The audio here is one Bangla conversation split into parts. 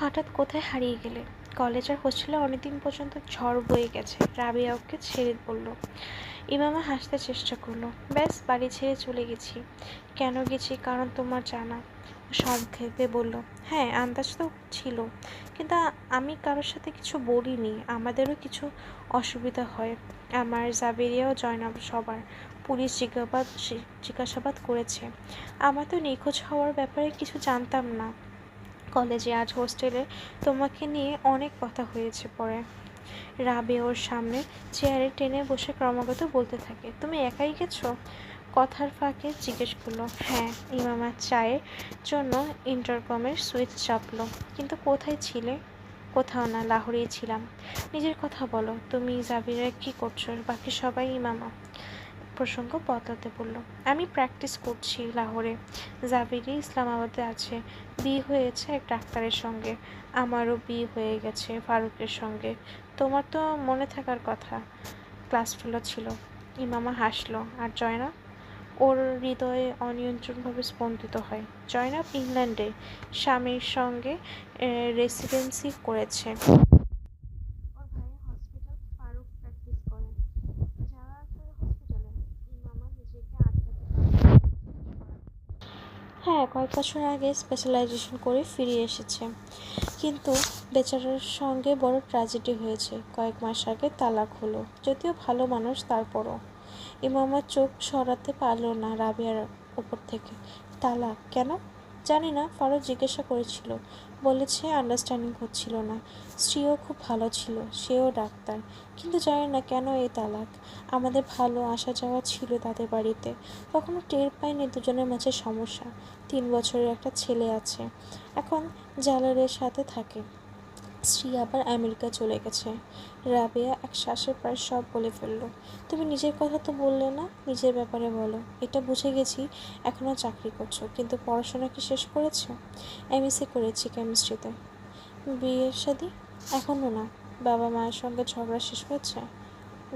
হঠাৎ কোথায় হারিয়ে গেলে? কলেজ আর হোস্টেলে অনেকদিন পর্যন্ত ঝড় বয়ে গেছে। রাবিয়া ওকে ছেড়ে বলল। ইমামা হাসতে চেষ্টা করল। ব্যাস, বাড়ি ছেড়ে চলে গেছি। কেন গেছি? কারণ তোমার জানা। ভেবে বলল হ্যাঁ আন্দাজ তো ছিল। কিন্তু আমি কারোর সাথে কিছু বলিনি। আমাদেরও কিছু অসুবিধা হয়। আমার জাবেরিয়াও জয়নাব সবার পুলিশ জিজ্ঞাবাদ, জিজ্ঞাসাবাদ করেছে। আমার তো নিখোঁজ হওয়ার ব্যাপারে কিছু জানতাম না। কলেজে আজ হোস্টেলে তোমাকে নিয়ে অনেক কথা হয়েছে পরে। রাবে ওর সামনে চেয়ারে টেনে বসে ক্রমাগত বলতে থাকে, তুমি একাই গেছো? কথার ফাঁকে জিজ্ঞেস করল হ্যাঁ ইমামা চায়ের জন্য ইন্টারকমের সুইচ চাপলো, কিন্তু কোথায় ছিলে? কোথাও না, লাহোরেই ছিলাম। নিজের কথা বলো, তুমি জাবিরা কি করছ? বাকি সবাই ইমামা। প্রসঙ্গ বদলাতে বলল, আমি প্র্যাকটিস করছি লাহোরে। জাবিরি ইসলামাবাদে আছে। বিয়ে হয়েছে এক ডাক্তারের সঙ্গে। আমারও বিয়ে হয়ে গেছে ফারুকের সঙ্গে। তোমার তো মনে থাকার কথা। ক্লাস ফেলো ছিল। ইমামা হাসলো, আর জয়নাব? ওর হৃদয়ে অনিয়ন্ত্রণভাবে স্পন্দিত হয়। জয়নাব ইংল্যান্ডে স্বামীর সঙ্গে রেসিডেন্সি করেছে ওর ভাইয়ের হসপিটাল ফারুক প্র্যাকটিস করে যারা আছে হসপিটালে ইমামা নিজেকে আটকাতে পারে হ্যাঁ কয়েক বছর আগে স্পেশালাইজেশন করে ফিরে এসেছে। কিন্তু বেচারার সঙ্গে বড় ট্র্যাজেডি হয়েছে। কয়েক মাস আগে তালাক হলো। যদিও ভালো মানুষ তারপরও। ইমামার চোখ সরাতে পারল না রাবিয়ার উপর থেকে। তালাক? কেন? জানি না ফারো জিজ্ঞাসা করেছিল। বলেছে আন্ডারস্ট্যান্ডিং হচ্ছিল না। স্ত্রীও খুব ভালো ছিল, সেও ডাক্তার। কিন্তু জানি না কেন এই তালাক। আমাদের ভালো আসা যাওয়া ছিল তাদের বাড়িতে। কখনো টের পায়নি দুজনের মাঝে সমস্যা। তিন বছরের একটা ছেলে আছে। এখন জালালের সাথে থাকে। স্ত্রী আবার আমেরিকা চলে গেছে। রাবেয়া এক শ্বাসে প্রায় সব বলে ফেলল, তুমি নিজের কথা তো বললে না? নিজের ব্যাপারে বলো। এটা বুঝে গেছি এখনও চাকরি করছ, কিন্তু পড়াশোনা কি শেষ করেছ? এমএসসি করেছি কেমিস্ট্রিতে। বিয়ের শাদি এখনও না। বাবা মায়ের সঙ্গে ঝগড়া শেষ হয়েছে?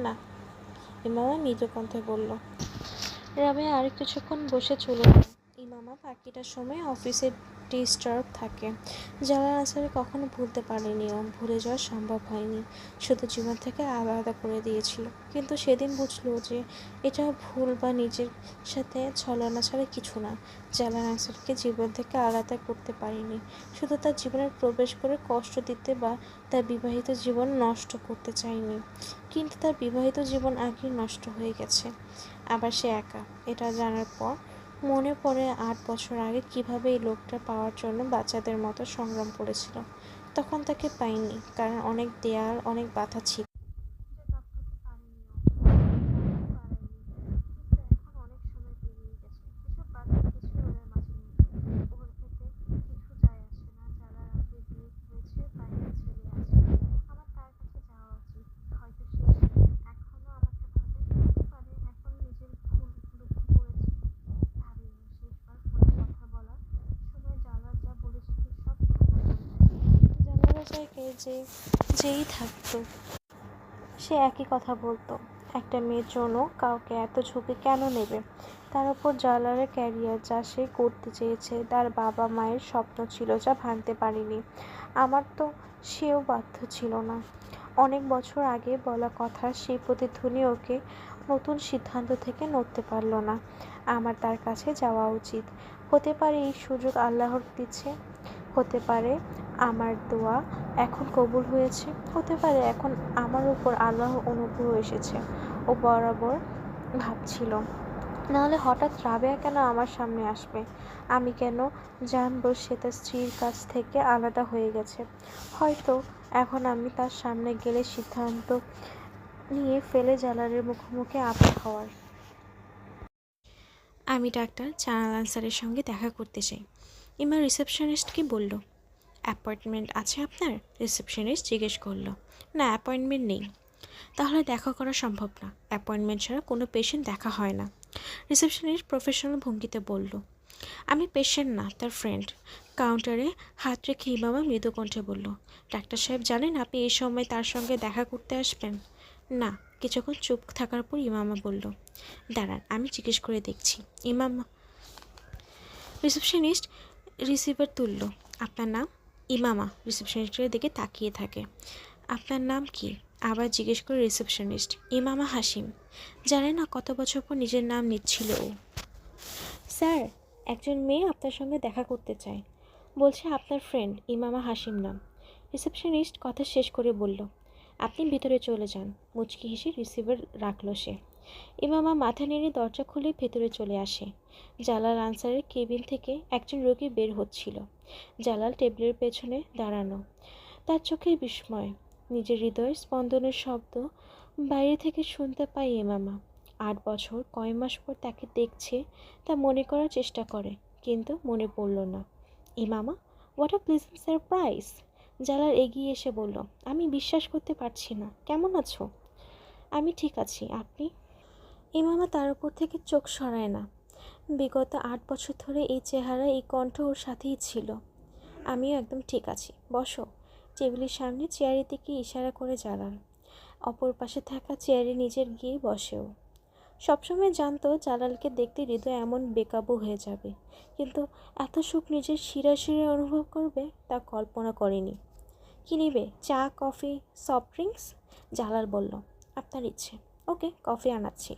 না। ইমামা মৃদু কণ্ঠে বলল, রাবেয়া আর কিছুক্ষণ বসে চলে যায় ইমামা বাকিটা সময় অফিসে ডিস্টার্ব থাকে জালাল আসারে কখনো ভুলতে পারেনি ও ভুলে যাওয়া সম্ভব হয়নি। শুধু জীবন থেকে আলাদা করে দিয়েছিল। কিন্তু সেদিন বুঝলো যে, এটা ভুল বা নিজের সাথে ছলনা ছাড়া কিছু না জালাল আসারকে জীবন থেকে আলাদা করতে পারেনি। শুধু তার জীবনে প্রবেশ করে কষ্ট দিতে বা তার বিবাহিত জীবন নষ্ট করতে চায়নি। কিন্তু তার বিবাহিত জীবন আগেই নষ্ট হয়ে গেছে। আবার সে একা, এটা জানার পর মনে পড়ে আট বছর আগে কীভাবে এই লোকটা পাওয়ার জন্য বাচ্চাদের মতো সংগ্রাম করেছিল। তখন তাকে পাইনি, কারণ অনেক দেয়াল, অনেক বাধা ছিল। যে, যেই থাকতো। সে একই কথা বলতো। একটা মেয়ের জন্য কাউকে এত ঝুঁকি কেন নেবে? তার উপর জালারের ক্যারিয়ার যা সে করতে চেয়েছে, তার বাবা মায়ের স্বপ্ন ছিল যা ভাঙতে পারিনি। আমার তো সেও বাধ্য ছিল না। অনেক বছর আগে বলা কথা, সেই প্রতিধ্বনি ওকে নতুন সিদ্ধান্ত থেকে নড়তে পারল না। আমার তার কাছে যাওয়া উচিত। হতে পারে এই সুযোগ আল্লাহর দিচ্ছে। হতে পারে আমার দোয়া এখন কবুল হয়েছে, হতে পারে এখন আমার উপর আল্লাহ অনুগ্রহ এসেছে। ও বরাবর ভাবছিল। নাহলে হঠাৎ রাবেয়া কেন আমার সামনে আসবে? আমি কেন জানব সে তার স্ত্রীর কাছ থেকে আলাদা হয়ে গেছে? হয়তো এখন আমি তার সামনে গেলে সিদ্ধান্ত নিয়ে ফেলে জালালের মুখোমুখি আপন হওয়ার। আমি ডাক্তার জানাল আনসারের সঙ্গে দেখা করতে চাই। ইমা রিসেপশনিস্টকে বলল? অ্যাপয়েন্টমেন্ট আছে আপনার? রিসেপশনিস্ট জিজ্ঞেস করল। না অ্যাপয়েন্টমেন্ট নেই। তাহলে দেখা করা সম্ভব না। অ্যাপয়েন্টমেন্ট ছাড়া কোনো পেশেন্ট দেখা হয় না। রিসেপশনিস্ট প্রফেশনাল ভঙ্গিতে বলল, আমি পেশেন্ট না, তার ফ্রেন্ড কাউন্টারে হাত রেখে ইমামা মৃদু কণ্ঠে বলল, ডাক্তার সাহেব, জানেন আপনি এই সময় তার সঙ্গে দেখা করতে আসবেন? না। কিছুক্ষণ চুপ থাকার পর ইমামা বলল, দাঁড়ান, আমি জিজ্ঞেস করে দেখছি। ইমামা রিসেপশনিস্ট রিসিভার তুলল আপনার নাম? ইমামা, রিসেপশনিস্টের দিকে তাকিয়ে থাকে। আপনার নাম কি? আবার জিজ্ঞেস করে রিসেপশনিস্ট। ইমামা হাসিম জানে না কত বছর পর নিজের নাম নিচ্ছিল ও। স্যার, একজন মেয়ে আপনার সঙ্গে দেখা করতে চায়। বলছে আপনার ফ্রেন্ড ইমামা হাসিম নাম। রিসেপশনিস্ট কথা শেষ করে বলল, আপনি ভিতরে চলে যান। মুচকি হেসে রিসিভার রাখল সে। ইমামা মাথা নেড়ে দরজা খুলে ভেতরে চলে আসে। জালাল আনসারের কেবিন থেকে একজন রোগী বের হচ্ছিল। জালাল টেবিলের পেছনে দাঁড়ানো। তার চোখে বিস্ময়, নিজের হৃদয়ের স্পন্দনের শব্দ বাইরে থেকে শুনতে পায় এমামা আট বছর, কয় মাস পর তাকে দেখছে, তা মনে করার চেষ্টা করে, কিন্তু মনে পড়ল না। Imama what a pleasant surprise Jalal এগিয়ে এসে বলল, আমি বিশ্বাস করতে পারছি না। কেমন আছো? আমি ঠিক আছি। আপনি? ইমামা তার উপর থেকে চোখ সরায় না। বিগত আট বছর ধরে এই চেহারা, এই কণ্ঠ ওর সাথেই ছিল। আমিও একদম ঠিক আছি। বসো। টেবিলের সামনে চেয়ারের দিকে ইশারা করে জ্বালান অপর পাশে থাকা চেয়ারে নিজের গিয়ে বসেও। সবসময় জানতো জালালকে দেখতে হৃদয় এমন বেকাবু হয়ে যাবে। কিন্তু এত সুখ নিজের শিরা শিরে অনুভব করবে তা কল্পনা করেনি। কী নেবে? চা, কফি, সফট ড্রিঙ্কস? জালাল বলল। আপনার ইচ্ছে। ওকে, কফি আনাচ্ছি।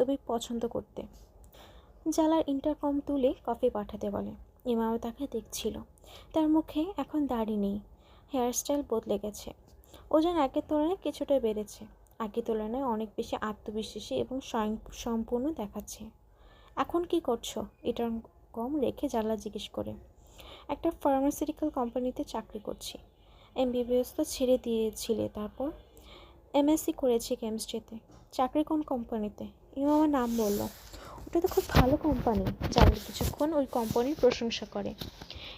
তবে পছন্দ করতে। জালার ইন্টারকম তুলে কফি পাঠাতে বলে। ইমামও তাকে দেখছিল। তার মুখে এখন দাড়ি নেই। হেয়ারস্টাইল বদলে গেছে। ওজন আগের তুলনায় কিছুটা বেড়েছে। আগের তুলনায় অনেক বেশি আত্মবিশ্বাসী এবং স্বয়ং সম্পূর্ণ দেখাচ্ছে। এখন কি করছ? এটা কম রেখে জানলা জিজ্ঞেস করে। একটা ফার্মাসিউটিক্যাল কোম্পানিতে চাকরি করছি। এমবিবিএস তো ছেড়ে দিয়েছিলে, তারপর এমএসসি করেছি কেমিস্ট্রিতে চাকরি কোন কোম্পানিতে ইমাম আমার নাম বলল। ওটা তো খুব ভালো কোম্পানি জানলে কিছুক্ষণ ওই কোম্পানির প্রশংসা করে।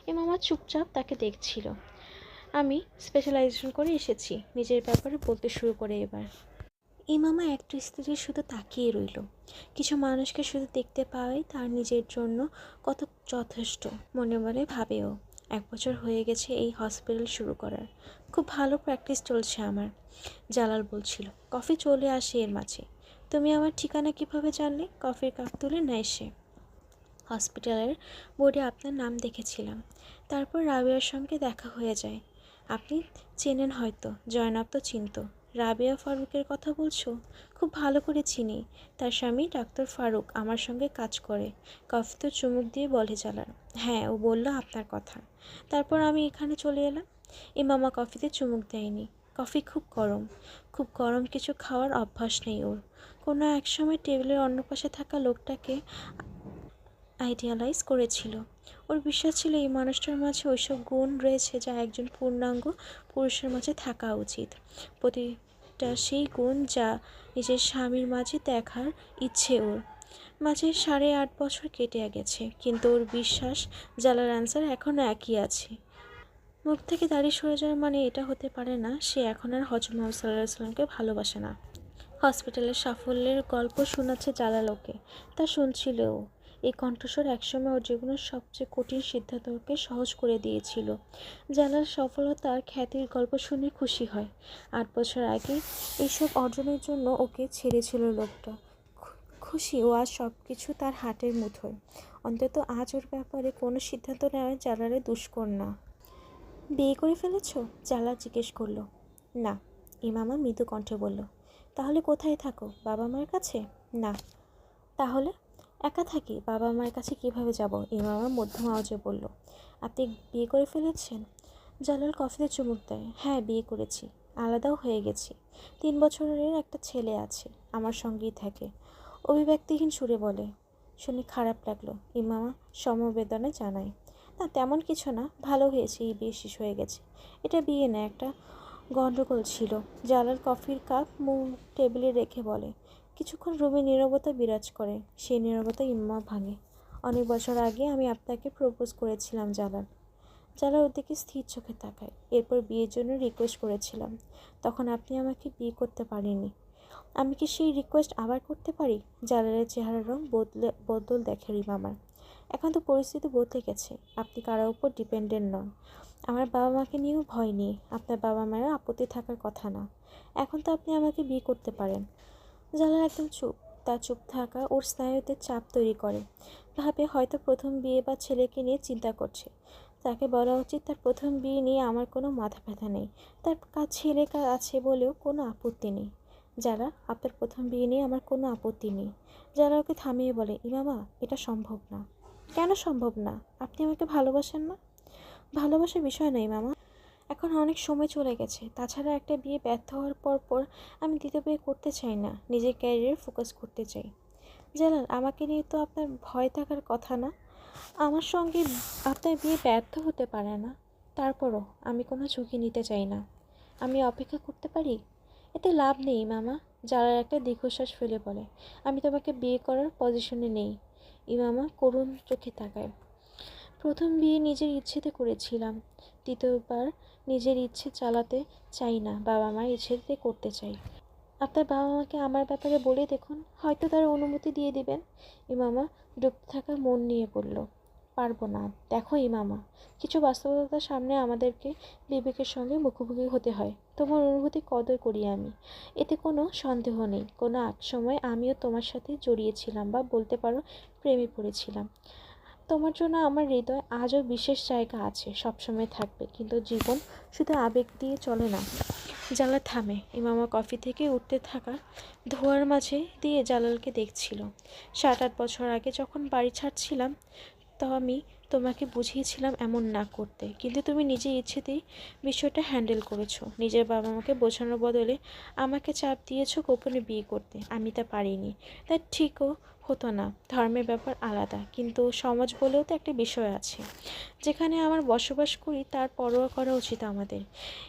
ইমামা চুপচাপ তাকে দেখছিল। আমি স্পেশালাইজেশন করে এসেছি, নিজের ব্যাপারে বলতে শুরু করে এবার। ইমামা একটা স্ত্রী শুধু তাকিয়ে রইল। কিছু মানুষকে শুধু দেখতে পাওয়াই তার নিজের জন্য কত যথেষ্ট, মনে মনে ভাবেও এক বছর হয়ে গেছে এই হসপিটাল শুরু করার। খুব ভালো প্র্যাকটিস চলছে আমার, জালাল বলছিল। কফি চলে আসে এর মাঝে। তুমি আমার ঠিকানা কীভাবে জানলে? কফির কাপ তুলে নেয় সে। হসপিটালের বোর্ডে আপনার নাম দেখেছিলাম। তারপর রাবিয়ার সঙ্গে দেখা হয়ে যায়। আপনি চেনেন হয়তো, জয়নাব তো চিনত। রাবিয়া ফারুকের কথা বলছো? খুব ভালো করে চিনি। তার স্বামী ডাক্তার ফারুক আমার সঙ্গে কাজ করে। কফি তো চুমুক দিয়ে বলে চালার হ্যাঁ ও বলল আপনার কথা। তারপর আমি এখানে চলে এলাম। ইমামা কফিতে চুমুক দেয়নি। কফি খুব গরম। খুব গরম কিছু খাওয়ার অভ্যাস নেই ওর। কোনো এক সময় টেবিলের অন্য পাশে থাকা লোকটাকে আইডিয়ালাইজ করেছিল। ওর বিশ্বাস ছিল এই মানুষটার মাঝে ওইসব গুণ রয়েছে যা একজন পূর্ণাঙ্গ পুরুষের মাঝে থাকা উচিত। প্রতিটা সেই গুণ যা নিজের স্বামীর মাঝে দেখার ইচ্ছে ওর। মাঝে সাড়ে আট বছর কেটে গেছে, কিন্তু ওর বিশ্বাস জালার অ্যান্সার এখনও একই আছে। মুখ থেকে দাঁড়িয়ে সরে যাওয়ার মানে এটা হতে পারে না, সে এখন আর হজ মোহাম্মদ সাল্লামকে ভালোবাসে না। হসপিটালের সাফল্যের গল্প শোনাচ্ছে জালালোকে তা শুনছিল এই কণ্ঠস্বর একসময় ওর জীবনের সবচেয়ে কঠিন সিদ্ধান্তকে সহজ করে দিয়েছিল। জালাল সফলতার খ্যাতির গল্প শুনে খুশি হয়। আট বছর আগে এইসব অর্জনের জন্য ওকে ছেড়েছিল লোকটা। খুশি ও আজ সব কিছু তার হাটের মুঠোয়। অন্তত আজ ওর ব্যাপারে কোনো সিদ্ধান্ত নেওয়া জালালে দুষ্কর না। বিয়ে করে ফেলেছো? জালা জিজ্ঞেস করল। না ইমামা মৃদু কণ্ঠে বলল। তাহলে কোথায় থাকো, বাবা মায়ের কাছে? না। তাহলে একা থাকি, বাবা মায়ের কাছে কীভাবে যাব? ইমামা মধ্যম আওয়াজে বলল। আপনি বিয়ে করে ফেলেছেন? জালাল কফিতে চুমুক দেয়। হ্যাঁ বিয়ে করেছি। আলাদাও হয়ে গেছি। তিন বছরের একটা ছেলে আছে, আমার সঙ্গেই থাকে। অভিব্যক্তিহীন সুরে বলে। শুনে খারাপ লাগল। ইমামা সমবেদনা জানায়। না, তেমন কিছু না, ভালো হয়েছে, এই বিয়ে শেষ হয়ে গেছে। এটা বিয়ে না, একটা গণ্ডগোল ছিল। জালাল কফির কাপ মুখ টেবিলে রেখে বলে, কিছুক্ষণ রুমে নীরবতা বিরাজ করে, সেই নীরবতা ইম্মা ভাঙে। অনেক বছর আগে আমি আপনাকে প্রপোজ করেছিলাম, জালাল। জালাল ওদিকে স্থির চোখে তাকায়। এরপর বিয়ের জন্য রিকোয়েস্ট করেছিলাম, তখন আপনি আমাকে বিয়ে করতে পারেননি। আমি কি সেই রিকোয়েস্ট আবার করতে পারি? জালালের চেহারার রং বদলে, বদল দেখে রিমামার এখন তো পরিস্থিতি বদলে গেছে আপনি কারোর উপর ডিপেন্ডেন্ট নন। আমার বাবা মাকে নিয়েও ভয় নেই। আপনার বাবা মায়ের আপত্তি থাকার কথা না। এখন তো আপনি আমাকে বিয়ে করতে পারেন। জালাল একদম চুপ। তার চুপ থাকা ওর স্নায়ুতে চাপ তৈরি করে। ভাবে হয়তো প্রথম বিয়ে বা ছেলেকে নিয়ে চিন্তা করছে। তাকে বলা উচিত তার প্রথম বিয়ে নিয়ে আমার কোনো মাথা ব্যথা নেই। তার ছেলে আছে বলেও কোনো আপত্তি নেই। যারা আপনার প্রথম বিয়ে নিয়ে আমার কোনো আপত্তি নেই। যারা ওকে থামিয়ে বলে, ইমামা, এটা সম্ভব না। কেন সম্ভব না? আপনি আমাকে ভালোবাসেন না? ভালোবাসার বিষয় নেই, মামা। এখন অনেক সময় চলে গেছে। তাছাড়া একটা বিয়ে ব্যর্থ হওয়ার পর পর আমি দ্বিতীয় বিয়ে করতে চাই না, নিজের ক্যারিয়ার ফোকাস করতে চাই। জানান আমাকে নিয়ে তো আপনার ভয় থাকার কথা না। আমার সঙ্গে আপনার বিয়ে ব্যর্থ হতে পারে না। তারপরও আমি কোনো ঝুঁকি নিতে চাই না। আমি অপেক্ষা করতে পারি? এতে লাভ নেই, মামা। যারা একটা দীর্ঘশ্বাস ফেলে বলে, আমি তোমাকে বিয়ে করার পজিশনে নেই। ইমামা করুণ চোখে তাকায়। প্রথম বিয়ে নিজের ইচ্ছেতে করেছিলাম দ্বিতীয়বার নিজের ইচ্ছে চালাতে চাই না বাবা মার ইচ্ছেতে করতে চাই। আপনার বাবা মাকে আমার ব্যাপারে বলে দেখুন, হয়তো তারা অনুমতি দিয়ে দিবেন। ইমামা ডুবতে থাকা মন নিয়ে বলল। পারব না। দেখো ইমামা কিছু বাস্তবতার সামনে আমাদেরকে বিবেকের সঙ্গে মুখোমুখি হতে হয়। তোমার অনুভূতি কদর করি আমি। এতে কোনো সন্দেহ নেই। কোনো এক সময় আমিও তোমার সাথে জড়িয়েছিলাম বা বলতে পারো প্রেমে পড়েছিলাম। তোমার জন্য আমার হৃদয় আজও বিশেষ জায়গা আছে, সবসময় থাকবে। কিন্তু জীবন শুধু আবেগ দিয়ে চলে না। জালা থামে। ইমামা কফি থেকে উঠতে থাকা ধোয়ার মাঝে দিয়ে জালালকে দেখছিল। সাত আট বছর আগে যখন বাড়ি ছাড়ছিলাম তো আমি তোমাকে বুঝিয়েছিলাম এমন না করতে। কিন্তু তুমি নিজের ইচ্ছেতেই বিষয়টা হ্যান্ডেল করেছ। নিজের বাবা মাকে বোঝানোর বদলে আমাকে চাপ দিয়েছ গোপনে বিয়ে করতে। আমি তা পারিনি। তাই ঠিকও হতো না। ধর্মের ব্যাপার আলাদা। কিন্তু সমাজ বলেও তো একটা বিষয় আছে। যেখানে আমার বসবাস করি, তার পরোয়া করা উচিত আমাদের।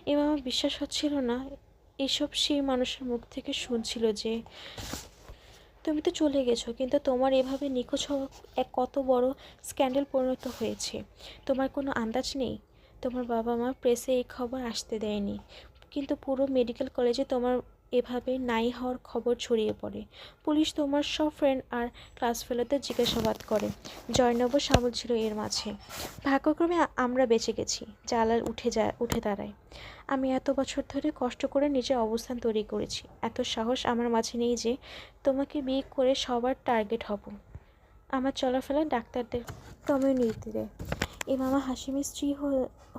এবং আমার বিশ্বাস হচ্ছিল না। এসব সেই মানুষের মুখ থেকে শুনছিল যে তুমি তো চলে গেছো, কিন্তু তোমার এভাবে নিখোঁজ হওয়া এক কত বড় স্ক্যান্ডেল পরিণত হয়েছে। তোমার কোনো আন্দাজ নেই? তোমার বাবা মা প্রেসে এই খবর আসতে দেয়নি। কিন্তু পুরো মেডিকেল কলেজে তোমার এভাবে নাই হওয়ার খবর ছড়িয়ে পড়ে। পুলিশ তোমার সব ফ্রেন্ড আর ক্লাস ফেলোদের জিজ্ঞাসাবাদ করে। জয়নব সামল ছিল এর মাঝে। ভাগ্যক্রমে আমরা বেঁচে গেছি। জালাল উঠে যায়, উঠে দাঁড়ায়। আমি এত বছর ধরে কষ্ট করে নিজের অবস্থান তৈরি করেছি। এত সাহস আমার মাঝে নেই যে তোমাকে বিয়ে করে সবার টার্গেট হব। আমার চলাফেরা ডাক্তারদের কমিউনিটিতে মামা হাসিমের স্ত্রী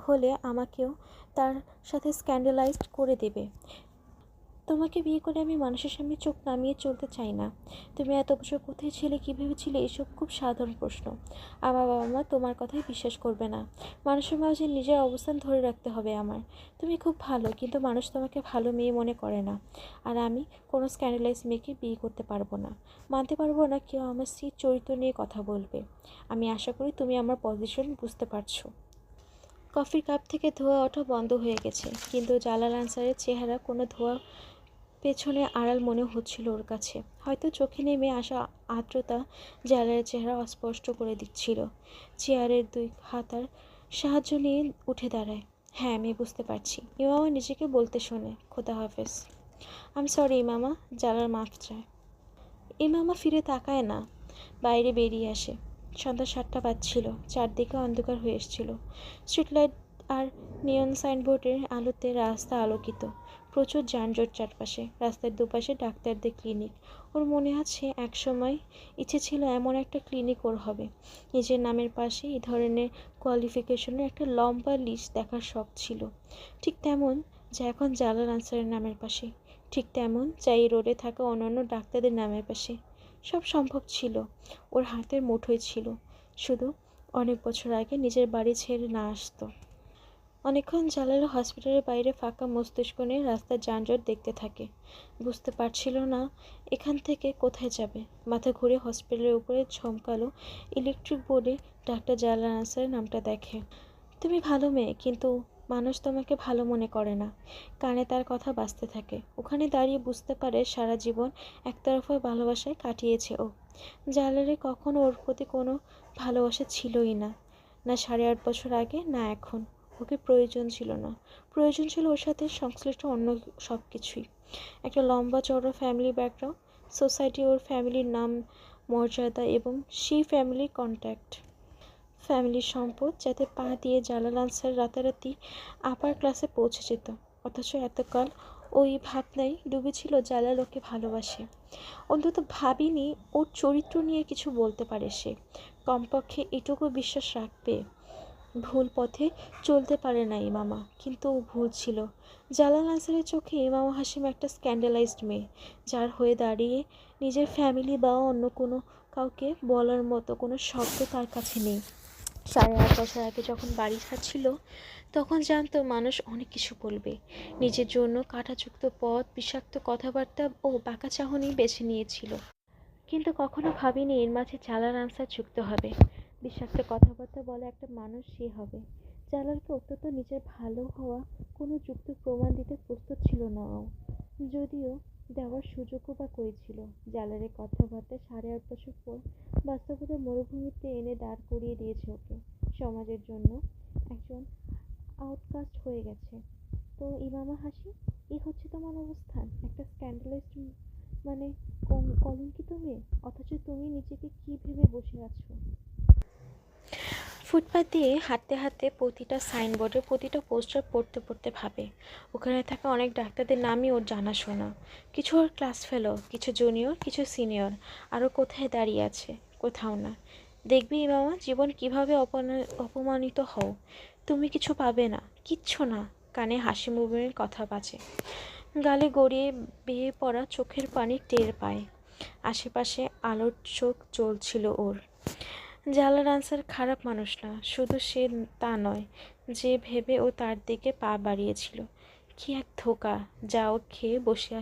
হলে আমাকেও তার সাথে স্ক্যান্ডালাইজড করে দেবে। তোমাকে বিয়ে করে আমি মানুষের সামনে চোখ নামিয়ে চলতে চাই না। তুমি এত বছর কোথায় ছিলে, কীভাবে ছিলে, এসব খুব সাধারণ প্রশ্ন। আমার বাবা মা তোমার কথাই বিশ্বাস করবে না। মানুষের মাঝে নিজের অবস্থান ধরে রাখতে হবে আমার। তুমি খুব ভালো, কিন্তু মানুষ তোমাকে ভালো মেয়ে মনে করে না। আর আমি কোনো স্ক্যান্ডালাইজ মেয়েকে বিয়ে করতে পারব না। মানতে পারব না কেউ আমার স্ত্রীর চরিত্র নিয়ে কথা বলবে। আমি আশা করি তুমি আমার পজিশন বুঝতে পারছ। কফির কাপ থেকে ধোয়া ওঠা বন্ধ হয়ে গেছে, কিন্তু জালাল আনসারের চেহারা কোনো ধোয়া পেছনে আড়াল মনে হচ্ছিল ওর কাছে। হয়তো চোখে নেমে আসা আর্দ্রতা জালালের চেহারা অস্পষ্ট করে দিচ্ছিল। চেয়ারের দুই হাতার সাহায্য নিয়ে উঠে দাঁড়ায়। হ্যাঁ আমি বুঝতে পারছি। ইমামা নিজেকে বলতে শোনে। খোদা হাফেজ। আমি সরি ইমামা। জালাল মাফ চায়। ইমামা ফিরে তাকায় না। বাইরে বেরিয়ে আসে। সন্ধ্যা সাতটা বাজছিল। চারদিকে অন্ধকার হয়ে এসেছিল। স্ট্রিট লাইট আর নিয়ন সাইনবোর্ডের আলোতে রাস্তা আলোকিত। প্রচুর যানজট চারপাশে, রাস্তার দুপাশে ডাক্তারদের ক্লিনিক। ওর মনে আছে এক সময় ইচ্ছে ছিল এমন একটা ক্লিনিক ওর হবে। নিজের নামের পাশে এই ধরনের কোয়ালিফিকেশনের একটা লম্বা লিস্ট দেখার শখ ছিল। ঠিক তেমন যা এখন জালাল আনসারের নামের পাশে। ঠিক তেমন যা এই রোডে থাকা অন্যান্য ডাক্তারদের নামের পাশে। সব সম্ভব ছিল। ওর হাতের মুঠোয় ছিল। শুধু অনেক বছর আগে নিজের বাড়ি ছেড়ে না আসতো। অনেকক্ষণ জালাল হসপিটালের বাইরে ফাঁকা মস্তিষ্ক নিয়ে রাস্তার যানজট দেখতে থাকে। বুঝতে পারছিল না এখান থেকে কোথায় যাবে। মাথা ঘুরে হসপিটালের উপরে ঝমকালো ইলেকট্রিক বোর্ডে ডাক্তার জালাল আনসারের নামটা দেখে। তুমি ভালো মেয়ে, কিন্তু মানুষ তোমাকে ভালো মনে করে না। কানে তার কথা বাঁচতে থাকে। ওখানে দাঁড়িয়ে বুঝতে পারে সারা জীবন একতরফা ভালোবাসায় কাটিয়েছে ও। জালালের কখনো ওর প্রতি কোনো ভালোবাসা ছিলই না না সাড়ে আট বছর আগে, না এখন। ওকে প্রয়োজন ছিল না। প্রয়োজন ছিল ওর সাথে সংশ্লিষ্ট অন্য সব কিছুই একটা লম্বা চড়া ফ্যামিলি ব্যাকগ্রাউন্ড সোসাইটি ওর ফ্যামিলির নাম, মর্যাদা এবং সেই ফ্যামিলির কন্ট্যাক্ট ফ্যামিলির সম্পদ যাতে পা দিয়ে জালাল আনসার রাতারাতি আপার ক্লাসে পৌঁছে যেত। অথচ এতকাল ওই ভাবনায় ডুবেছিল জালাল ওকে ভালোবাসে। অন্তত ভাবিনি ওর চরিত্র নিয়ে কিছু বলতে পারে সে। কমপক্ষে এটুকু বিশ্বাস রাখবে। ভুল পথে চলতে পারে না ইমামা, কিন্তু ও ভুল ছিল। জালাল আনসারের চোখে ইমামা হাসিম একটা স্ক্যান্ডালাইজড মেয়ে, যার হয়ে দাঁড়িয়ে নিজের ফ্যামিলি বা অন্য কোনো কাউকে বলার মতো কোনো শব্দ তার কাছে নেই। সাড়ে আট বছর আগে যখন বাড়ি ছাড়ছিল, তখন জানতো মানুষ অনেক কিছু বলবে। নিজের জন্য কাঁটাযুক্ত পথ, বিষাক্ত কথাবার্তা ও বাঁকা চাহনি বেছে নিয়েছিল। কিন্তু কখনো ভাবিনি এর মাঝে জালাল আনসার যুক্ত হবে। বিষাক্ত কথাবার্তা বলে একটা মানুষ সে হবে। জালালকে অত্যন্ত নিজের ভালো হওয়া কোনো যুক্ত প্রমাণ দিতে প্রস্তুত ছিল না ও। যদিও দেওয়ার সুযোগও বা করেছিল জালালের কথাবার্তা সাড়ে আট বছর পর বাস্তবতার মরুভূমিতে এনে দাঁড় করিয়ে দিয়েছে ওকে। সমাজের জন্য একজন আউটকাস্ট হয়ে গেছে। তো ইমামা হাসি এই হচ্ছে তোমার অবস্থান? একটা স্ক্যান্ডালাইজড মানে কলঙ্কিত মেয়ে? অথচ তুমি নিজেকে কি ভেবে বসে আছো? ফুটপাত দিয়ে হাঁটতে হাঁটতে প্রতিটা সাইনবোর্ডে, প্রতিটা পোস্টার পড়তে পড়তে ভাবে। ওখানে থাকা অনেক ডাক্তারদের নামই ওর জানাশোনা। কিছু ওর ক্লাস ফেলো, কিছু জুনিয়র, কিছু সিনিয়র। আরও কোথায় দাঁড়িয়ে আছে? কোথাও না। দেখবি মামা, জীবন কীভাবে অপমানিত হও। তুমি কিছু পাবে না, কিচ্ছু না। কানে হাসি মুভের কথা বাজে। গালে গড়িয়ে বেয়ে পড়া চোখের পানি টের পায়। আশেপাশে আলোর চোখ জ্বলছিল ওর। জালার আনসার খারাপ মানুষ না, শুধু সে তা নয়, যে ভেবে ও তার দিকে পা বাড়িয়েছিল। কি এক ধোকা, যা ও খেয়ে বসে,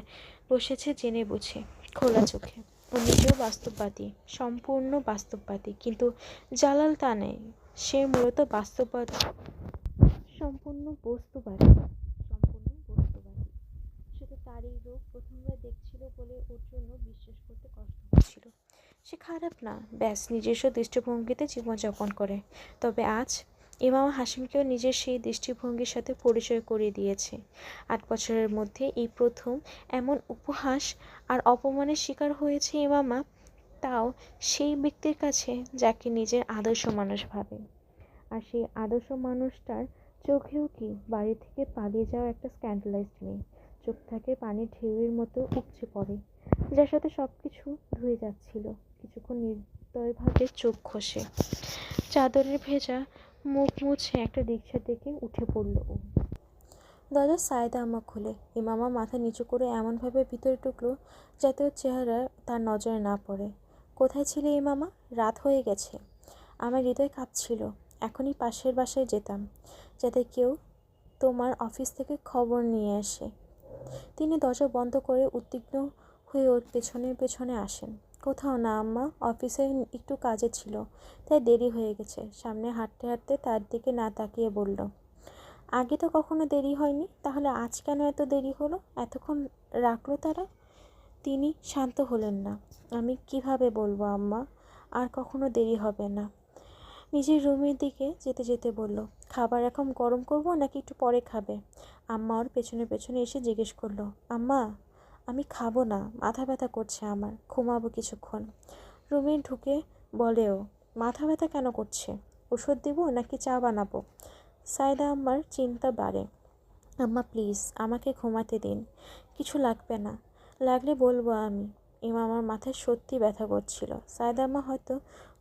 বসেছে জেনে বুঝে, খোলা চোখে। ও নিজেও বাস্তববাদী, সম্পূর্ণ বাস্তববাদী, কিন্তু জালাল তা নেই। সে মূলত বাস্তববাদী, সম্পূর্ণ বস্তুবাদী সম্পূর্ণ বস্তুবাদী। শুধু তারই রোগ প্রথমবার দেখছিল বলে ওর জন্য বিশ্বাস করতে কষ্ট হচ্ছিল। সে খারাপ না। ব্যাস, নিজস্ব দৃষ্টিভঙ্গিতে জীবনযাপন করে। তবে আজ ইমাম হাসিমকেও নিজের সেই দৃষ্টিভঙ্গির সাথে পরিচয় করিয়ে দিয়েছে। আট বছরের মধ্যে এই প্রথম এমন উপহাস আর অপমানের শিকার হয়েছে ইমামা, তাও সেই ব্যক্তির কাছে যাকে নিজের আদর্শ মানুষ ভাবে। আর সেই আদর্শ মানুষটার চোখেও কি বাড়ি থেকে পালিয়ে যাওয়া একটা স্ক্যান্ডালাইজড মেয়ে? চোখ থাকে পানির ঢেউয়ের মতো উপচে পড়ে, যার সাথে সব কিছু ধুয়ে যাচ্ছিল। কিছুক্ষণ নির্দয়ভাবে চোখ খসে। চাদরের ভেজা মুখ মুছে একটা রিক্সার দিকে উঠে পড়ল ও। দরজা সায়দা আমা খুলে। ইমামা মাথা নিচু করে এমনভাবে ভিতরে ঢুকলো যাতে ওর চেহারা তার নজরে না পড়ে। কোথায় ছিলে ইমামা রাত হয়ে গেছে। আমার হৃদয় কাঁপছিল। এখনই পাশের বাসায় যেতাম, যাতে কেউ তোমার অফিস থেকে খবর নিয়ে আসে। তিনি দরজা বন্ধ করে উদ্বিগ্ন হয়ে ওর পেছনে পেছনে আসেন। কোথাও না, আম্মা। অফিসে একটু কাজে ছিল, তাই দেরি হয়ে গেছে। সামনে হাঁটতে হাঁটতে তার দিকে না তাকিয়ে বলল, আগে তো কখনো দেরি হয়নি? তাহলে আজ কেন এত দেরি হলো? এতক্ষণ রাখল তারা? তিনি শান্ত হলেন না। আমি কীভাবে বলব, আম্মা? আর কখনো দেরি হবে না। নিজের রুমের দিকে যেতে যেতে বলল, খাবার এখন গরম করব নাকি একটু পরে খাবে? আম্মা ওর পেছনে পেছনে এসে জিজ্ঞেস করল, আম্মা আমি খাব না, মাথা ব্যথা করছে আমার, ঘুমাবো কিছুক্ষণ। রুমে ঢুকে বলেও মাথা ব্যথা কেন করছে? ওষুধ দিব নাকি চা বানাবো? সাইদা আম্মার চিন্তা বাড়ে। আম্মা, প্লিজ, আমাকে ঘুমাতে দিন। কিছু লাগবে না। লাগলে বলব আমি। এমা আমার মাথায় সত্যি ব্যথা করছিল। সাইদা আম্মা হয়তো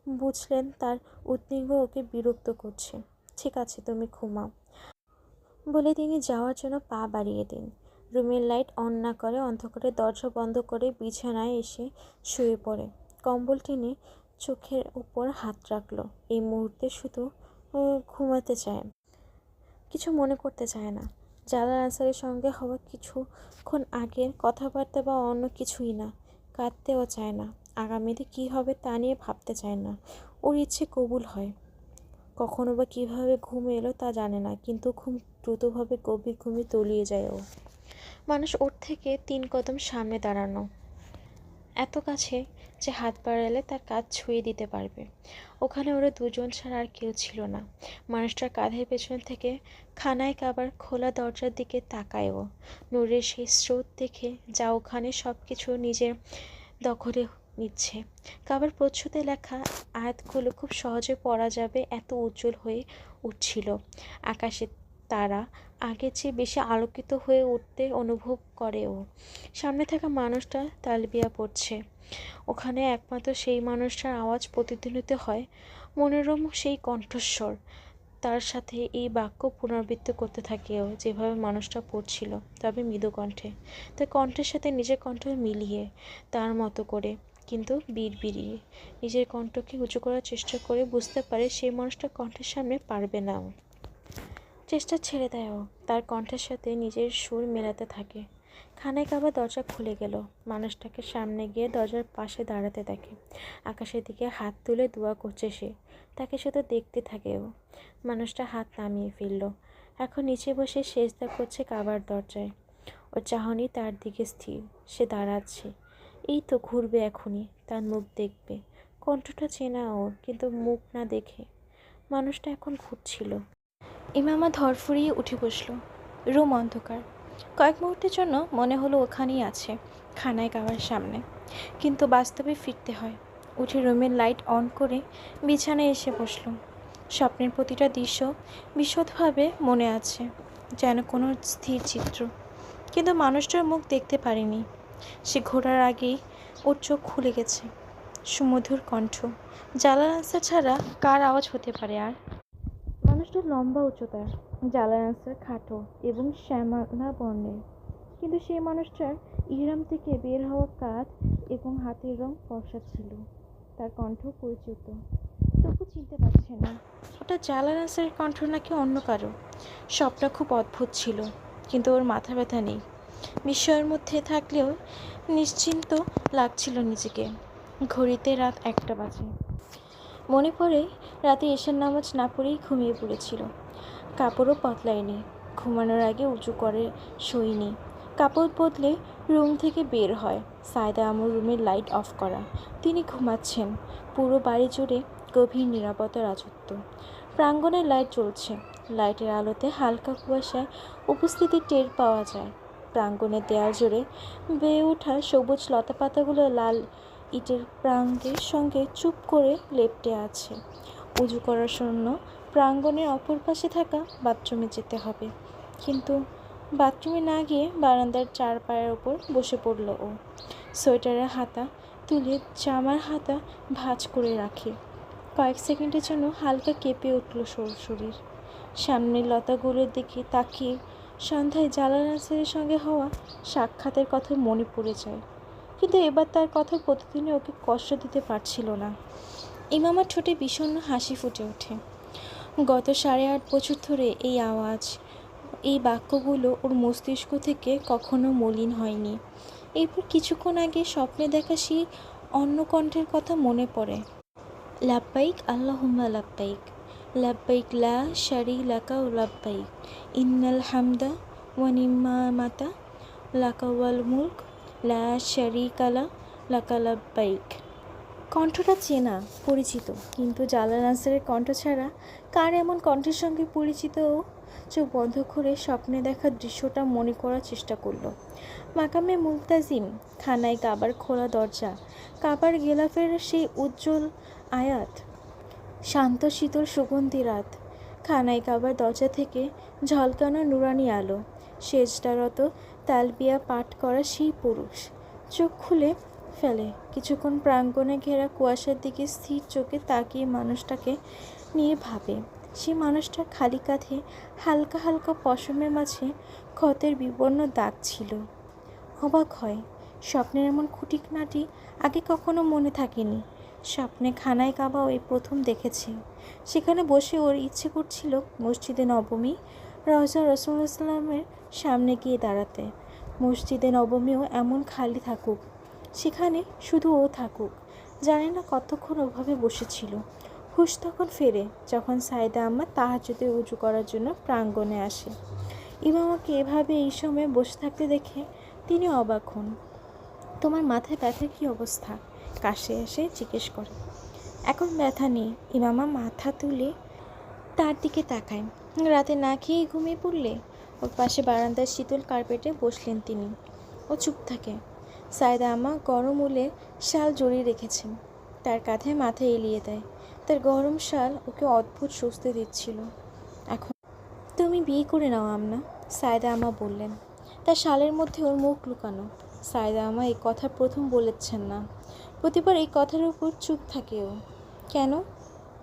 বুঝলেন তার উদ্বিগ্ন ওকে বিরক্ত করছে। ঠিক আছে, তুমি ঘুমাও। বলে তিনি যাওয়ার জন্য পা বাড়িয়ে দিন। রুমের লাইট অন না করে অন্ধকারে দরজা বন্ধ করে বিছানায় এসে শুয়ে পড়ে। কম্বল টেনে চোখের উপর হাত রাখল। এই মুহূর্তে শুধু ঘুমাতে চায়। কিছু মনে করতে চায় না। জালাল আনসারের সঙ্গে হওয়া কিছুক্ষণ আগের কথাবার্তা বা অন্য কিছুই না। কাঁদতেও চায় না। আগামীতে কী হবে তা নিয়ে ভাবতে চায় না। ওর ইচ্ছে কবুল হয়। কখনো বা কীভাবে ঘুম এলো তা জানে না, কিন্তু ঘুম দ্রুতভাবে গভীর ঘুমে তলিয়ে যায় ও। মানুষ ওর থেকে তিন কদম সামনে দাঁড়ানো। এত কাছে যে হাত বাড়ালে তার কাজ ছুঁয়ে দিতে পারবে। ওখানে ওরা দুজন ছাড়া আর কেউ ছিল না। মানুষটার কাঁধের পেছন থেকে খানায় কাবার খোলা দরজার দিকে তাকায় ও। নূরের সেই স্রোত দেখে যা ওখানে সব কিছু নিজের দখলে নিচ্ছে। কাবার প্রচ্ছদে লেখা আয়াতগুলো খুব সহজে পড়া যাবে এত উজ্জ্বল হয়ে উঠছিল। আকাশে তারা আগের চেয়ে বেশি আলোকিত হয়ে উঠতে অনুভব করে ও। সামনে থাকা মানুষটা তালবিয়া পড়ছে। ওখানে একমাত্র সেই মানুষটার আওয়াজ প্রতিধ্বনিত হয়। মনোরম সেই কণ্ঠস্বর। তার সাথে এই বাক্য পুনরাবৃত্তি করতে থাকে ও, যেভাবে মানুষটা পড়ছিল, তবে মৃদু কণ্ঠে। তার কণ্ঠের সাথে নিজের কণ্ঠ মিলিয়ে, তার মতো করে, কিন্তু বিড়বিড়িয়ে। নিজের কণ্ঠকে উঁচু করার চেষ্টা করে বুঝতে পারে সেই মানুষটা কণ্ঠের সামনে পারবে না চেষ্টা ছেড়ে দেয় ও। তার কণ্ঠের সাথে নিজের সুর মেলাতে থাকে। খানায় আবার দরজা খুলে গেল। মানুষটাকে সামনে গিয়ে দরজার পাশে দাঁড়াতে দেখে। আকাশের দিকে হাত তুলে দোয়া করছে সে। তাকে শুধু দেখতে থাকে ও। মানুষটা হাত নামিয়ে ফেলল। এখন নিচে বসে সেজদা করছে কাবার দরজায়। ও চাহনি তার দিকে স্থির। সে দাঁড়াচ্ছে। এই তো ঘুরবে এখনই। তার মুখ দেখবে। কণ্ঠটা চেনা ওর কিন্তু মুখ না দেখে। মানুষটা এখন ঘুরছিল ইমামা ধরফুরিয়ে উঠে বসল। রুম অন্ধকার। কয়েক মুহূর্তের জন্য মনে হলো ওখানেই আছে, খানায় খাওয়ার সামনে। কিন্তু বাস্তবে ফিরতে হয়। উঠে রুমের লাইট অন করে বিছানায় এসে বসল। স্বপ্নের প্রতিটা দৃশ্য বিশদভাবে মনে আছে, যেন কোনো স্থির চিত্র। কিন্তু মানুষটার মুখ দেখতে পারেনি। সে ঘোরার আগেই ওর চোখ খুলে গেছে। সুমধুর কণ্ঠ। আনসার ছাড়া কার আওয়াজ হতে পারে আর? লম্বা উচ্চতার জালাল আনসার খাটো এবং শ্যামলা বর্ণের। কিন্তু সেই মানুষটার ইহরাম থেকে বের হওয়া কাঁধ এবং হাতের রং ফর্সা ছিল, তার কণ্ঠ পরিচিত। তবু চিনতে পারছে না ওটা জালাল আনসারের কণ্ঠ নাকি অন্য কারও? সবটা খুব অদ্ভুত ছিল, কিন্তু ওর মাথা ব্যথা নেই। বিস্ময়ের মধ্যে থাকলেও নিশ্চিন্ত লাগছিল নিজেকে। ঘড়িতে রাত একটা বাজে। মনে পড়ে রাতে এশার নামাজ না পড়েই ঘুমিয়ে পড়েছিল। কাপড়ও পাতলায়নি, ঘুমানোর আগে উঁচু করে শোয়নি কাপড় বদলে রুম থেকে বের হয়, সায়দা আমর রুমের লাইট অফ করা। তিনি ঘুমাচ্ছেন, পুরো বাড়ি জুড়ে গভীর নিরাপত্তা রাজত্ব। প্রাঙ্গণের লাইট জ্বলছে, লাইটের আলোতে হালকা কুয়াশায় উপস্থিতি টের পাওয়া যায়। প্রাঙ্গণের দেয়াল জুড়ে বেয়ে ওঠা সবুজ লতাপাতাগুলো লাল ইটের প্রাঙ্গের সঙ্গে চুপ করে লেপ্টে আছে। উজু করার জন্য প্রাঙ্গণের অপর পাশে থাকা বাথরুমে যেতে হবে। কিন্তু বাথরুমে না গিয়ে বারান্দার চার পায়ের ওপর বসে পড়ল ও। সোয়েটারের হাতা তুলে জামার হাতা ভাঁজ করে রাখে। কয়েক সেকেন্ডের জন্য হালকা কেঁপে উঠল শর- শরীর। সামনের লতাগুলোর দিকে তাকিয়ে সন্ধ্যায় জালাল আনসারের সঙ্গে হওয়া সাক্ষাতের কথা মনে পড়ে যায়। কিন্তু এবার তার কথা প্রতিদিনে ওকে কষ্ট দিতে পারছিল না। ইমামার ঠোঁটে বিষণ্ণ হাসি ফুটে ওঠে। গত সাড়ে আট বছর ধরে এই আওয়াজ, এই বাক্যগুলো ওর মস্তিষ্ক থেকে কখনো মলিন হয়নি। এরপর কিছুক্ষণ আগে স্বপ্নে দেখা সেই অন্য কণ্ঠের কথা মনে পড়ে। লাব্বাইক, আল্লাহুম্মা লাব্বাইক। লাব্বাইক, লা শারি লাকা ও লাব্বাইক। ইন্নাল হামদা ওয়া মাতা লাকা ওয়াল মুলক লা শারিকালা লাকা লাব্বাইক কণ্ঠটা চেনা, পরিচিত, কিন্তু জালাল আনসারের কণ্ঠ ছাড়া কার এমন কণ্ঠের সঙ্গে পরিচিত? চোখ বন্ধ করে স্বপ্নে দেখা দৃশ্যটা মনে করার চেষ্টা করল। মাকামে মুলতাজিম খানায় কাবার খোলা দরজা, কাবার গেলাফের সেই উজ্জ্বল আয়াত, শান্ত শীতল সুগন্ধি রাত খানায় কাবার দরজা থেকে ঝলকানো নুরানি আলো, সেজদারত তালবিয়া পাঠ করা সেই পুরুষ। চোখ খুলে ফেলে। কিছুক্ষণ প্রাঙ্গণে ঘেরা কুয়াশার দিকে স্থির চোখে তাকিয়ে মানুষটাকে নিয়ে ভাবে। সেই মানুষটার খালি কাঁধে হালকা হালকা পশমের মাঝে ক্ষতের বিবর্ণ দাগ ছিল। অবাক হয়, স্বপ্নের এমন খুঁটিনাটি আগে কখনো মনে থাকেনি। স্বপ্নে খানায় কাবা ওই প্রথম দেখেছে। সেখানে বসে ওর ইচ্ছে করছিল মসজিদে নবমী রজা রসুলামের সামনে গিয়ে দাঁড়াতে, মসজিদে নবমীও এমন খালি থাকুক, সেখানে শুধু ও থাকুক। জানে না কতক্ষণ ওভাবে বসেছিল। হুশ তখন ফেরে, যখন সাইদা আম্মা তাহাজুদে উজু করার জন্য প্রাঙ্গণে আসে। ইমামাকে এভাবে এই সময় বসে থাকতে দেখে তিনি অবাক হন। তোমার মাথায় ব্যথার কী অবস্থা? কাশে এসে জিজ্ঞেস করে। এখন ব্যথা নেই। ইমামা মাথা তুলে তার দিকে তাকায়। রাতে না খেয়েই ঘুমিয়ে পড়লে ওর পাশে বারান্দার শীতল কার্পেটে বসলেন তিনি। ও চুপ থাকে। সায়দা আমা গরম উলে শাল জড়িয়ে রেখেছেন। তার কাঁধে মাথা এলিয়ে দেয়। তার গরম শাল ওকে অদ্ভুত স্বস্তি দিচ্ছিল। এখন, তুমি বিয়ে করে নাও আমনা সায়দা আমা বললেন। তার শালের মধ্যে ওর মুখ লুকানো। সায়দা আমা এই কথা প্রথম বলেছেন না। প্রতিবার এই কথার উপর চুপ থাকে ও। কেন?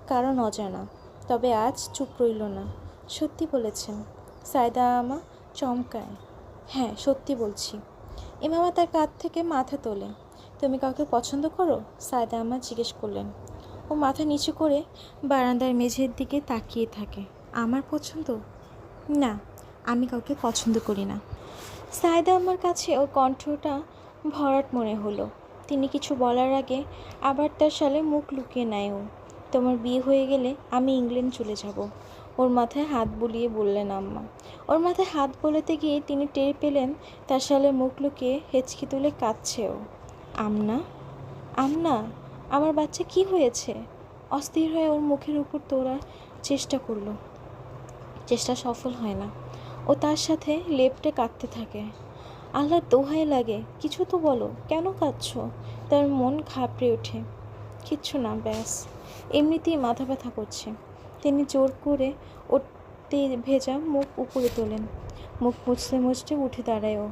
কারণ অজানা। তবে আজ চুপ রইল না। সত্যি বলেছেন। সায়দা আমা চমকায়। হ্যাঁ সত্যি বলছি। ইমামা তার কাঁধ থেকে মাথা তোলে। তুমি কাউকে পছন্দ করো? সায়দা আমা জিজ্ঞেস করলেন। ও মাথা নিচু করে বারান্দার মেঝের দিকে তাকিয়ে থাকে। আমার পছন্দ? না, আমি কাউকে পছন্দ করি না। সায়দা আমার কাছে ওর কণ্ঠটা ভরাট মনে হলো। তিনি কিছু বলার আগে আবার তার সালে মুখ লুকিয়ে নেয় ও। তোমার বিয়ে হয়ে গেলে আমি ইংল্যান্ড চলে যাব। ওর মাথায় হাত বুলিয়ে বললেন, আম্মা। ওর মাথায় হাত বোলাতে গিয়ে তিনি টের পেলেন, তার সালে মুখ লুকিয়ে হেঁচকি তুলে কাঁদছে ও। আমনা আমনা আমার বাচ্চা কি হয়েছে? অস্থির হয়ে ওর মুখের উপর তোড়ার চেষ্টা করল। চেষ্টা সফল হয় না। ও তার সাথে লেপটে কাঁদতে থাকে। আল্লাহর দোহাই লাগে, কিছু তো বলো, কেন কাঁদছো? তার মন ঘাবড়ে ওঠে। কিচ্ছু না, ব্যাস। এমনিতেই মাথা ব্যথা করছে। তিনি জোর করে ওতে ভেজা মুখ উপরে তোলেন। মুখ মুছতে মুছতে উঠে দাঁড়ায় ও।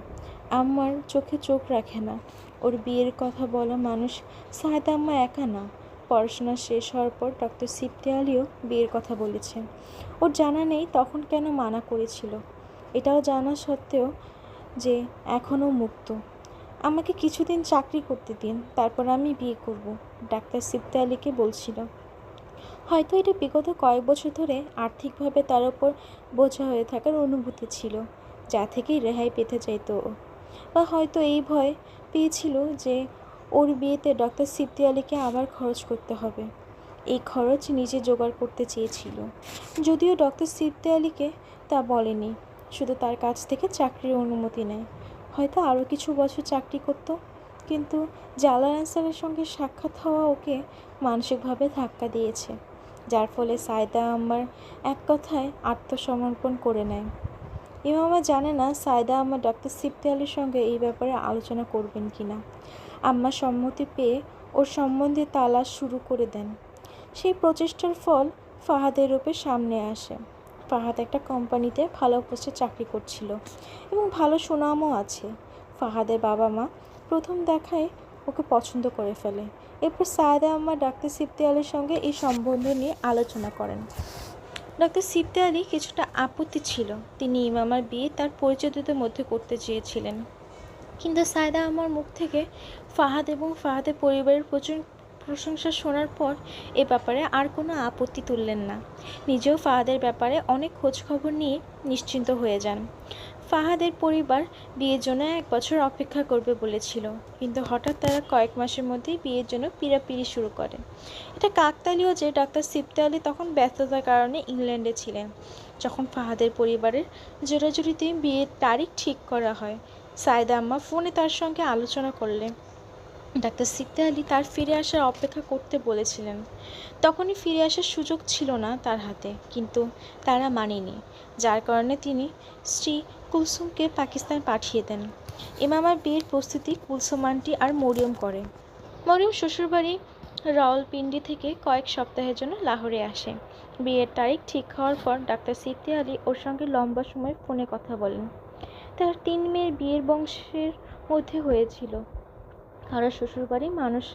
আমার চোখে চোখ রাখে না। ওর বিয়ের কথা বলা মানুষ সায়দা আম্মা একা না। পড়াশোনা শেষ হওয়ার পর ডক্টর সিপ্তে আলীও বিয়ের কথা বলেছেন। ওর জানা নেই তখন কেন মানা করেছিল। এটাও জানা সত্ত্বেও যে এখনও মুক্ত। আমাকে কিছুদিন চাকরি করতে দিন, তারপর আমি বিয়ে করব, ডাক্তার সিপ্তে আলীকে বলছিল। হয়তো এটা বিগত কয়েক বছর ধরে আর্থিকভাবে তার ওপর বোঝা হয়ে থাকার অনুভূতি ছিল, যা থেকেই রেহাই পেতে চাইতো বা হয়তো এই ভয় পেয়েছিল যে ওর বিয়েতে ডক্টর সিপ্তি আলীকে আবার খরচ করতে হবে। এই খরচ নিজে জোগাড় করতে চেয়েছিল। যদিও ডক্টর সিপ্তে আলীকে তা বলেনি, শুধু তার কাছ থেকে চাকরির অনুমতি নেয়। হয়তো আরও কিছু বছর চাকরি করতো, কিন্তু জালাল আনসারের সঙ্গে সাক্ষাৎ হওয়া ওকে মানসিকভাবে ধাক্কা দিয়েছে। যার ফলে সায়দা আমার এক কথায় আত্মসমর্পণ করে নেয়। ইমামা জানে না সায়দা আমার ডক্টর সিপ্তে আলীর সঙ্গে এই ব্যাপারে আলোচনা করবেন কি না আম্মা সম্মতি পেয়ে ওর সম্বন্ধে তালাশ শুরু করে দেন। সেই প্রচেষ্টার ফল ফাহাদের রূপে সামনে আসে। ফাহাদ একটা কোম্পানিতে ভালো পোস্টে চাকরি করছিল এবং ভালো সুনামও আছে। ফাহাদের বাবা মা প্রথম দেখায় ওকে পছন্দ করে ফেলে। এরপর সায়দা আম্মা ডাক্তার সিপ্তে আলীর সঙ্গে এই সম্বন্ধ নিয়ে আলোচনা করেন। ডক্টর সিপ্তে আলী কিছুটা আপত্তি ছিল। তিনি ইমামার বিয়ে তার পরিচিতদের মধ্যে করতে চেয়েছিলেন। কিন্তু সায়দা আমার মুখ থেকে ফাহাদ এবং ফাহাদের পরিবারের প্রচুর প্রশংসা শোনার পর এ ব্যাপারে আর কোনো আপত্তি তুললেন না। নিজেও ফাহাদের ব্যাপারে অনেক খোঁজখবর নিয়ে নিশ্চিন্ত হয়ে যান। ফাহাদের পরিবার বিয়ের জন্য এক বছর অপেক্ষা করবে বলেছিল। কিন্তু হঠাৎ তারা কয়েক মাসের মধ্যেই বিয়ের জন্য পিড়াপিড়ি শুরু করে। এটা কাকতালীয় যে ডাক্তার সিপ্তে আলী তখন ব্যস্ততার কারণে ইংল্যান্ডে ছিলেন। যখন ফাহাদের পরিবারের জোরাজুরিতে বিয়ের তারিখ ঠিক করা হয়, সায়দা আম্মা ফোনে তার সঙ্গে আলোচনা করলেন। ডাক্তার সিপ্তে আলী তার ফিরে আসার অপেক্ষা করতে বলেছিলেন। তখনই ফিরে আসার সুযোগ ছিল না তার হাতে, কিন্তু তারা মানেনি। যার কারণে তিনি স্ত্রী কুলসুমকে পাকিস্তান পাঠিয়ে দেন। ইমামার বিয়ের প্রস্তুতি কুলসুম আন্টি আর মরিয়ম করে। মরিয়ম শ্বশুরবাড়ি রাওয়ালপিন্ডি থেকে কয়েক সপ্তাহের জন্য লাহোরে আসে। বিয়ের তারিখ ঠিক হওয়ার পর ডাক্তার সিপ্তে আলী ওর সঙ্গে লম্বা সময় ফোনে কথা বলেন। তার তিন মেয়ের বিয়ের বংশের মধ্যে হয়েছিল। কারও শ্বশুরবাড়ি মানুষ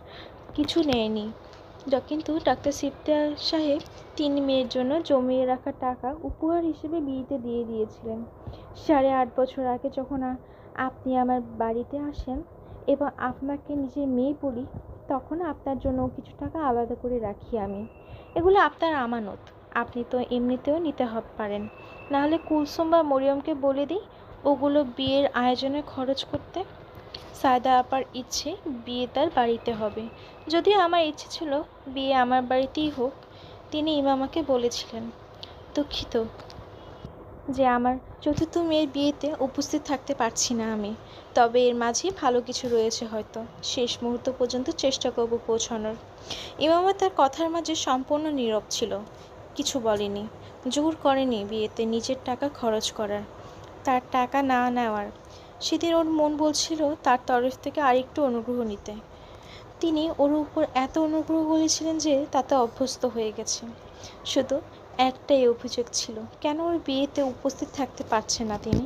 কিছু নেয়নি। কিন্তু ডাক্তার সিপ্তে সাহেব তিন মেয়ের জন্য জমিয়ে রাখা টাকা উপহার হিসেবে বিয়েতে দিয়ে দিয়েছিলেন। সাড়ে আট বছর আগে যখন আপনি আমার বাড়িতে আসেন এবং আপনাকে নিজের মেয়ে বলি, তখন আপনার জন্য কিছু টাকা আলাদা করে রাখি আমি। এগুলো আপনার আমানত। আপনি তো এমনিতেও নিতে হব পারেন। নাহলে কুলসুম বা মরিয়মকে বলে দিই, ওগুলো বিয়ের আয়োজনে খরচ করতে। সায়দা আপার ইচ্ছে, বিয়ে তার বাড়িতে হবে। যদিও আমার ইচ্ছে ছিল, বিয়ে আমার বাড়িতেই হোক, তিনি ইমামাকে বলেছিলেন। দুঃখিত। যে আমার চতুর্থ মেয়ের বিয়েতে উপস্থিত থাকতে পারছি না আমি। তবে এর মাঝে ভালো কিছু রয়েছে হয়তো। শেষ মুহূর্ত পর্যন্ত চেষ্টা করব পৌঁছানোর। ইমামা তার কথার মাঝে সম্পূর্ণ নীরব ছিল। কিছু বলেনি। জোর করেনি বিয়েতে নিজের টাকা খরচ করার। তার টাকা না নেওয়ার। সেদিন ওর মন বলছিল তার তরফ থেকে আরেকটু অনুগ্রহ নিতে। তিনি ওর উপর এত অনুগ্রহ করেছিলেন যে তাতে অভ্যস্ত হয়ে গেছে। শুধু একটাই অভিযোগ ছিল কেন ওর বিয়েতে উপস্থিত থাকতে পারছে না তিনি?